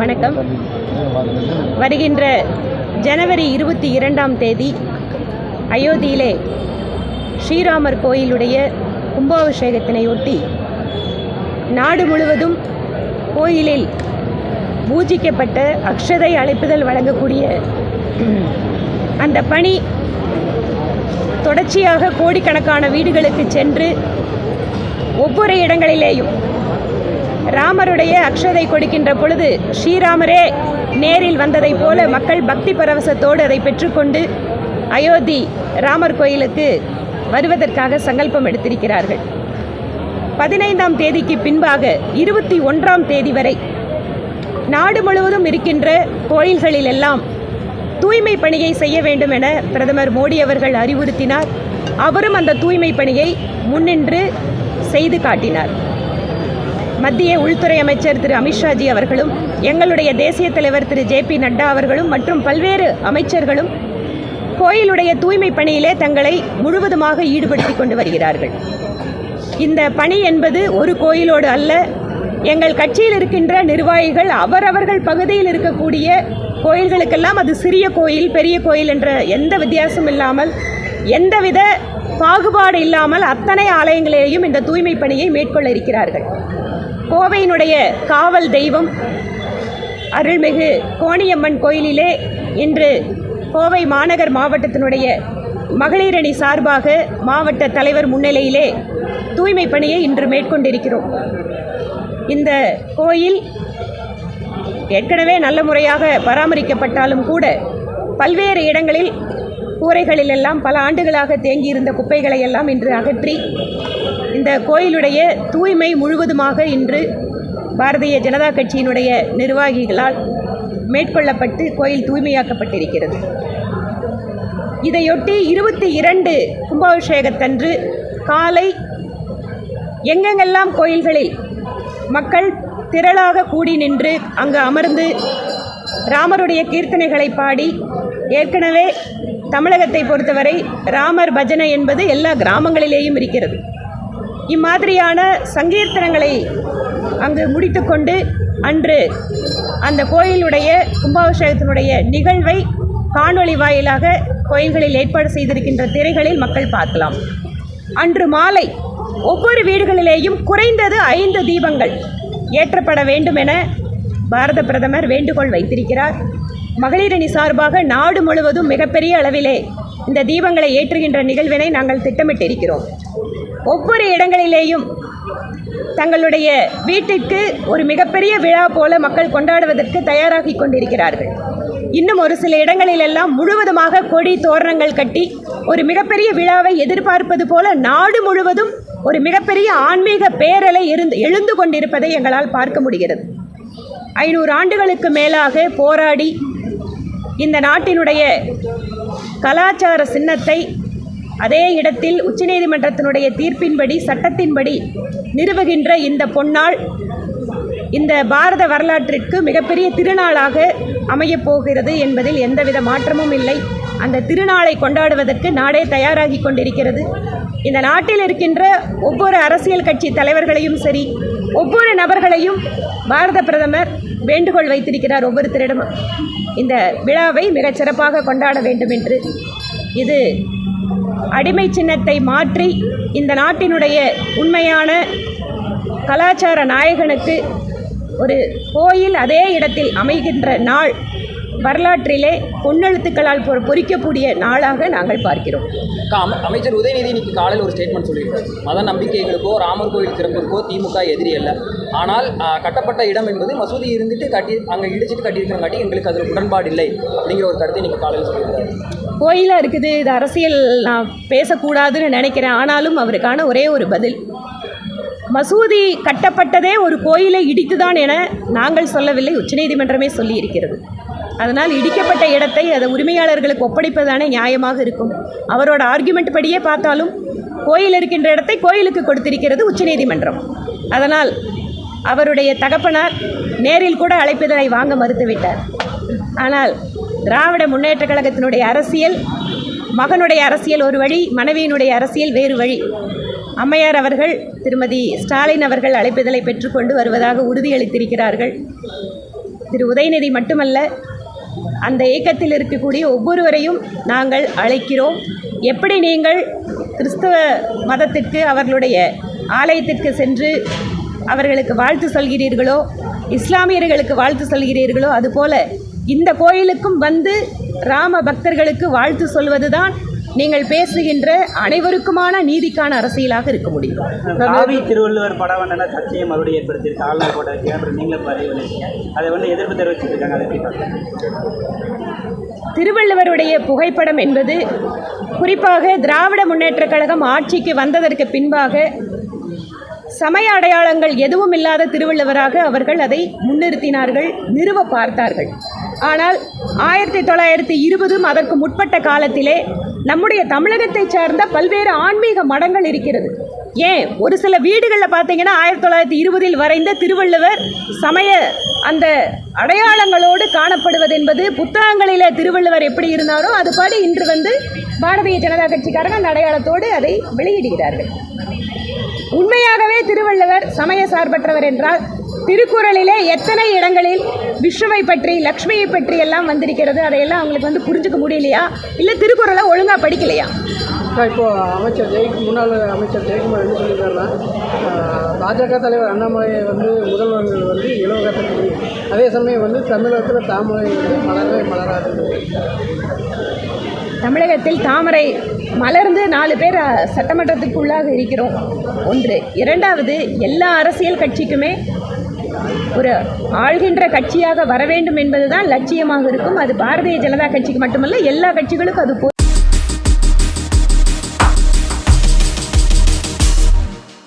வணக்கம். வருகின்ற ஜனவரி இருபத்தி இரண்டாம் தேதி அயோத்தியிலே ஸ்ரீராமர் கோயிலுடைய கும்பாபிஷேகத்தினையொட்டி நாடு முழுவதும் கோயிலில் பூஜிக்கப்பட்ட அக்ஷதை அழைப்புதல் வழங்கக்கூடிய அந்த பணி தொடர்ச்சியாக கோடிக்கணக்கான வீடுகளுக்கு சென்று ஒவ்வொரு இடங்களிலேயும் ராமருடைய அக்ஷதை கொடுக்கின்ற பொழுது ஸ்ரீராமரே நேரில் வந்ததைப் போல மக்கள் பக்தி பரவசத்தோடு அதை பெற்றுக்கொண்டு அயோத்தி ராமர் கோயிலுக்கு வருவதற்காக சங்கல்பம் எடுத்திருக்கிறார்கள். பதினைந்தாம் தேதிக்கு பின்பாக இருபத்தி ஒன்றாம் தேதி வரை நாடு முழுவதும் இருக்கின்ற கோயில்களில் எல்லாம் தூய்மை பணியை செய்ய வேண்டும் என பிரதமர் மோடி அவர்கள் அறிவுறுத்தினார். அவரும் அந்த தூய்மை பணியை முன்னின்று செய்து காட்டினார். மத்திய உள்துறை அமைச்சர் திரு அமித்ஷாஜி அவர்களும் எங்களுடைய தேசிய தலைவர் திரு ஜே பி நட்டா அவர்களும் மற்றும் பல்வேறு அமைச்சர்களும் கோயிலுடைய தூய்மை பணியிலே தங்களை முழுவதுமாக ஈடுபடுத்தி கொண்டு வருகிறார்கள். இந்த பணி என்பது ஒரு கோயிலோடு அல்ல எங்கள் கட்சியில் இருக்கின்ற நிர்வாகிகள் அவரவர்கள் பகுதியில் இருக்கக்கூடிய கோயில்களுக்கெல்லாம் அது சிறிய கோயில் பெரிய கோயில் என்ற எந்த வித்தியாசம் இல்லாமல் எந்தவித பாகுபாடு இல்லாமல் அத்தனை ஆலயங்களையும் இந்த தூய்மை பணியை மேற்கொள்ள இருக்கிறார்கள். கோவையினுடைய காவல் தெய்வம் அருள்மிகு கோணியம்மன் கோயிலிலே இன்று கோவை மாநகர் மாவட்டத்தினுடைய மகளிரணி சார்பாக மாவட்ட தலைவர் முன்னிலையிலே தூய்மை பணியை இன்று மேற்கொண்டிருக்கிறோம். இந்த கோயில் ஏற்கனவே நல்ல முறையாக பராமரிக்கப்பட்டாலும் கூட பல்வேறு இடங்களில் கூரைகளிலெல்லாம் பல ஆண்டுகளாக தேங்கியிருந்த குப்பைகளை எல்லாம் இன்று அகற்றி இந்த கோயிலுடைய தூய்மை முழுவதுமாக இன்று பாரதிய ஜனதா கட்சியினுடைய நிர்வாகிகளால் மேற்கொள்ளப்பட்டு கோயில் தூய்மையாக்கப்பட்டிருக்கிறது. இதையொட்டி இருபத்தி இரண்டு கும்பாபிஷேகத்தன்று காலை எங்கெங்கெல்லாம் கோயில்களில் மக்கள் திரளாக கூடி நின்று அங்கு அமர்ந்து ராமருடைய கீர்த்தனைகளை பாடி ஏற்கனவே தமிழகத்தை பொறுத்தவரை ராமர் பஜனை என்பது எல்லா கிராமங்களிலேயும் இருக்கிறது. இம்மாதிரியான சங்கீர்த்தனங்களை அங்கு முடித்துக்கொண்டு அன்று அந்த கோயிலுடைய கும்பாபிஷேகத்தினுடைய நிகழ்வை காணொளி வாயிலாக கோயில்களில் ஏற்பாடு செய்திருக்கின்ற திரைகளில் மக்கள் பார்க்கலாம். அன்று மாலை ஒவ்வொரு வீடுகளிலேயும் குறைந்தது ஐந்து தீபங்கள் ஏற்றப்பட வேண்டும் என பாரத பிரதமர் வேண்டுகோள் வைத்திருக்கிறார். மகளிரணி சார்பாக நாடு முழுவதும் மிகப்பெரிய அளவிலே இந்த தீபங்களை ஏற்றுகின்ற நிகழ்வினை நாங்கள் திட்டமிட்டிருக்கிறோம். ஒவ்வொரு இடங்களிலேயும் தங்களுடைய வீட்டிற்கு ஒரு மிகப்பெரிய விழா போல மக்கள் கொண்டாடுவதற்கு தயாராகி கொண்டிருக்கிறார்கள். இன்னும் ஒரு சில இடங்களிலெல்லாம் முழுவதுமாக கொடி தோரணங்கள் கட்டி ஒரு மிகப்பெரிய விழாவை எதிர்பார்ப்பது போல நாடு முழுவதும் ஒரு மிகப்பெரிய ஆன்மீக பேரலை இருந்து எழுந்து கொண்டிருப்பதை எங்களால் பார்க்க முடிகிறது. ஐநூறு ஆண்டுகளுக்கு மேலாக போராடி இந்த நாட்டினுடைய கலாச்சார சின்னத்தை அதே இடத்தில் உச்சநீதிமன்றத்தினுடைய தீர்ப்பின்படி சட்டத்தின்படி நிறுவுகின்ற இந்த பொன்னாள் இந்த பாரத வரலாற்றிற்கு மிகப்பெரிய திருநாளாக அமையப் போகிறது என்பதில் எந்தவித மாற்றமும் இல்லை. அந்த திருநாளை கொண்டாடுவதற்கு நாடே தயாராகி கொண்டிருக்கிறது. இந்த நாட்டில் இருக்கின்ற ஒவ்வொரு அரசியல் கட்சி தலைவர்களையும் சரி ஒவ்வொரு நபர்களையும் பாரத பிரதமர் வேண்டுகோள் வைத்திருக்கிறார் ஒவ்வொருத்தரிடமும். இந்த விழாவை மிகச் சிறப்பாக கொண்டாட வேண்டும் என்று இது அடிமை சின்னத்தை மாற்றி இந்த நாட்டினுடைய உண்மையான கலாச்சார நாயகனுக்கு ஒரு கோயில் அதே இடத்தில் அமைகின்ற நாள் வரலாற்றிலே பொன்னெழுத்துக்களால் பொ பொறிக்கக்கூடிய நாளாக நாங்கள் பார்க்கிறோம். அமைச்சர் உதயநிதி இன்னைக்கு காலையில் ஒரு ஸ்டேட்மெண்ட் சொல்லியிருக்காரு. மத நம்பிக்கைகளுக்கோ ராமர் கோயில் திறப்புக்கோ திமுக எதிரி அல்ல. ஆனால் கட்டப்பட்ட இடம் என்பது மசூதி இருந்துட்டு கட்டி அங்கே இடிச்சிட்டு கட்டியிருக்கிறங்காட்டி எங்களுக்கு அதில் உடன்பாடு இல்லை அப்படிங்கிற ஒரு கருத்தை இன்னைக்கு காலையில் சொல்லியிருக்காரு. கோயிலாக இருக்குது இது அரசியல் நான் பேசக்கூடாதுன்னு நினைக்கிறேன். ஆனாலும் அவருக்கான ஒரே ஒரு பதில் மசூதி கட்டப்பட்டதே ஒரு கோயிலை இடித்துதான் என நாங்கள் சொல்லவில்லை உச்சநீதிமன்றமே சொல்லி இருக்கிறது அதனால் இடிக்கப்பட்ட இடத்தை அதை உரிமையாளர்களுக்கு ஒப்படைப்பதானே நியாயமாக இருக்கும். அவரோட ஆர்குமெண்ட் படியே பார்த்தாலும் கோயில் இருக்கின்ற இடத்தை கோயிலுக்கு கொடுத்திருக்கிறது உச்சநீதிமன்றம் அதனால் அவருடைய தகப்பனார் நேரில் கூட அழைப்பிதழை வாங்க மறுத்துவிட்டார். ஆனால் திராவிட முன்னேற்ற கழகத்தினுடைய அரசியல் மகனுடைய அரசியல் ஒரு வழி மனைவியினுடைய அரசியல் வேறு வழி. அம்மையார் அவர்கள் திருமதி ஸ்டாலின் அவர்கள் அழைப்பிதழை பெற்றுக்கொண்டு வருவதாக உறுதியளித்திருக்கிறார்கள். திரு உதயநிதி மட்டுமல்ல அந்த இயக்கத்தில் இருக்கக்கூடிய ஒவ்வொருவரையும் நாங்கள் அழைக்கிறோம். எப்படி நீங்கள் கிறிஸ்தவ மதத்திற்கு அவர்களுடைய ஆலயத்திற்கு சென்று அவர்களுக்கு வாழ்த்து சொல்கிறீர்களோ இஸ்லாமியர்களுக்கு வாழ்த்து சொல்கிறீர்களோ அதுபோல இந்த கோயிலுக்கும் வந்து ராம பக்தர்களுக்கு வாழ்த்து சொல்வதுதான் நீங்கள் பேசுகின்ற அனைவருக்குமான நீதிக்கான அரசியலாக இருக்க முடியும். காவி திருவள்ளுவர் படம் வந்து சர்ச்சையை மறுபடியும் ஏற்படுத்தியிருக்கு? ஆளுநர் போட்ட அப்புறம் நீங்களும் பதிவு அதை வந்து எதிர்ப்பு தெரிவிச்சிட்டு இருக்காங்க அதை திருவள்ளுவருடைய புகைப்படம் என்பது குறிப்பாக திராவிட முன்னேற்றக் கழகம் ஆட்சிக்கு வந்ததற்கு பின்பாக சமய அடையாளங்கள் எதுவும் இல்லாத திருவள்ளுவராக அவர்கள் அதை முன்னிறுத்தினார்கள் நிறுவ பார்த்தார்கள். ஆனால் ஆயிரத்தி தொள்ளாயிரத்தி இருபதும் அதற்கு முற்பட்ட காலத்திலே நம்முடைய தமிழகத்தைச் சார்ந்த பல்வேறு ஆன்மீக மடங்கள் இருக்கிறது. ஏன்? ஒரு சில வீடுகளில் பார்த்தீங்கன்னா ஆயிரத்தி தொள்ளாயிரத்தி இருபதில் வரைந்த திருவள்ளுவர் சமய அந்த அடையாளங்களோடு காணப்படுவது என்பது புத்தகங்களில் திருவள்ளுவர் எப்படி இருந்தாரோ அதுபாடி இன்று வந்து பாரதிய ஜனதா கட்சிக்காரங்க அந்த அடையாளத்தோடு அதை வெளியிடுகிறார்கள். உண்மையாகவே திருவள்ளுவர் சமய சார்பற்றவர் என்றால் திருக்குறளிலே எத்தனை இடங்களில் விஷ்ணுவை பற்றி லக்ஷ்மியை பற்றி எல்லாம் வந்திருக்கிறது? அதையெல்லாம் அவங்களுக்கு வந்து புரிஞ்சுக்க முடியலையா? இல்லை திருக்குறளை ஒழுங்காக படிக்கலையா? அக்கா, இப்போ அமைச்சர் ஜெய் முன்னாள் அமைச்சர் ஜெயக்குமார் என்ன சொல்லியிருக்காருன்னா பாஜக தலைவர் அண்ணாமலை வந்து முதல்வர்கள் வந்து இலவகத்தை அதே சமயம் வந்து தமிழகத்தில் தாமரை வந்து மலரவே மலராது. தமிழகத்தில் தாமரை மலர்ந்து நாலு பேர் சட்டமன்றத்துக்குள்ளாக இருக்கிறோம். ஒன்று இரண்டாவது எல்லா அரசியல் கட்சிக்குமே ஒரு ஆள்கின்ற கட்சியாக வர வேண்டும் என்பதுதான் லட்சியமாக இருக்கும். அது பாரதிய ஜனதா கட்சிக்கு மட்டுமல்ல எல்லா கட்சிகளுக்கும் அது